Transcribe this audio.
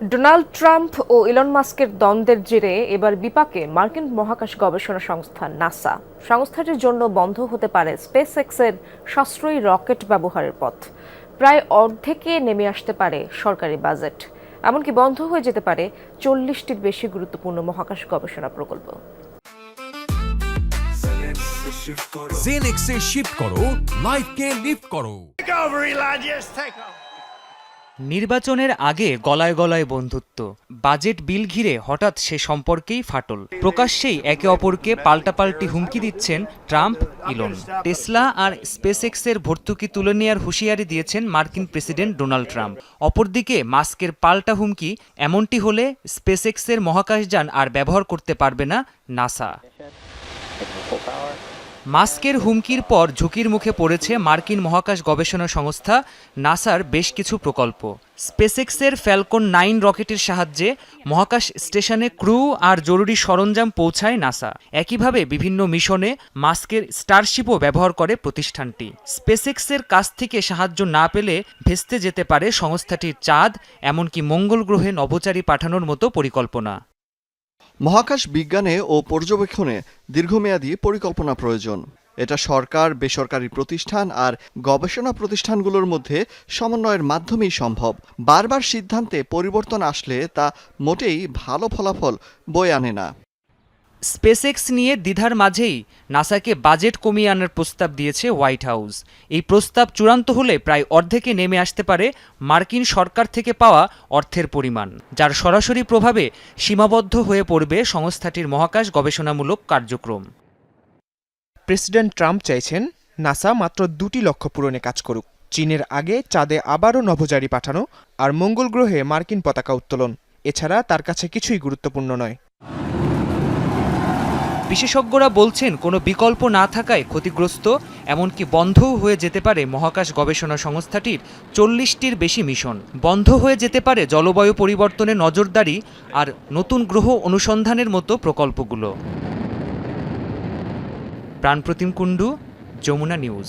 Donald Trump ও Elon মাস্কের দ্বন্দ্বের জেরে এবার বিপাকে মার্কিন মহাকাশ গবেষণা সংস্থা নাসা। সংস্থাটির জন্য বন্ধ হতে পারে স্পেস এক্সের সাশ্রয়ী রকেট ব্যবহারের পথ। প্রায় অর্ধেকে নেমে আসতে পারে সরকারি বাজেট। এমনকি বন্ধ হয়ে যেতে পারে চল্লিশটির বেশি গুরুত্বপূর্ণ মহাকাশ গবেষণা প্রকল্প। জেনেক্সে শিফট করো লাইফকে লিফট করো। নির্বাচনের আগে গলায় গলায় বন্ধুত্ব। বাজেট বিল ঘিরে হঠাৎ সে সম্পর্কেই ফাটল। প্রকাশ্যেই একে অপরকে পাল্টাপাল্টি হুমকি দিচ্ছেন ট্রাম্প, ইলন। টেসলা আর স্পেসএক্সের ভর্তুকি তুলে নেওয়ার হুঁশিয়ারি দিয়েছেন মার্কিন প্রেসিডেন্ট ডোনাল্ড ট্রাম্প। অপরদিকে মাস্কের পাল্টা হুমকি এমনটি হলে স্পেসএক্সের মহাকাশযান আর ব্যবহার করতে পারবে না নাসা। মাস্কের হুমকির পর ঝুঁকির মুখে পড়েছে মার্কিন মহাকাশ গবেষণা সংস্থা নাসার বেশ কিছু প্রকল্প। স্পেসেক্সের ফ্যালকন নাইন রকেটের সাহায্যে মহাকাশ স্টেশনে ক্রু আর জরুরি সরঞ্জাম পৌঁছায় নাসা। একইভাবে বিভিন্ন মিশনে মাস্কের স্টারশিপও ব্যবহার করে প্রতিষ্ঠানটি। স্পেসেক্সের কাছ থেকে সাহায্য না পেলে ভেস্তে যেতে পারে সংস্থাটির চাঁদ, এমনকি মঙ্গল গ্রহে নভোচারী পাঠানোর মতো পরিকল্পনা। মহাকাশ বিজ্ঞানে ও পর্যবেক্ষণে দীর্ঘমেয়াদী পরিকল্পনা প্রয়োজন। এটা সরকার, বেসরকারি প্রতিষ্ঠান আর গবেষণা প্রতিষ্ঠানগুলোর মধ্যে সমন্বয়ের মাধ্যমেই সম্ভব। বারবার সিদ্ধান্তে পরিবর্তন আসলে তা মোটেই ভালো ফলাফল বয়ে আনে না। স্পেসএক্স নিয়ে দ্বিধার মাঝেই নাসাকে বাজেট কমিয়ে আনার প্রস্তাব দিয়েছে হোয়াইট হাউস। এই প্রস্তাব চূড়ান্ত হলে প্রায় অর্ধেকে নেমে আসতে পারে মার্কিন সরকার থেকে পাওয়া অর্থের পরিমাণ, যার সরাসরি প্রভাবে সীমাবদ্ধ হয়ে পড়বে সংস্থাটির মহাকাশ গবেষণামূলক কার্যক্রম। প্রেসিডেন্ট ট্রাম্প চাইছেন নাসা মাত্র দুটি লক্ষ্য পূরণে কাজ করুক। চীনের আগে চাঁদে আবারও নভোচারী পাঠানো আর মঙ্গল গ্রহে মার্কিন পতাকা উত্তোলন। এছাড়া তার কাছে কিছুই গুরুত্বপূর্ণ নয়। বিশেষজ্ঞরা বলছেন, কোনো বিকল্প না থাকায় ক্ষতিগ্রস্ত, এমনকি বন্ধও হয়ে যেতে পারে মহাকাশ গবেষণা সংস্থাটির চল্লিশটির বেশি মিশন। বন্ধ হয়ে যেতে পারে জলবায়ু পরিবর্তনে নজরদারি আর নতুন গ্রহ অনুসন্ধানের মতো প্রকল্পগুলো। প্রাণপ্রতিম কুণ্ডু, যমুনা নিউজ।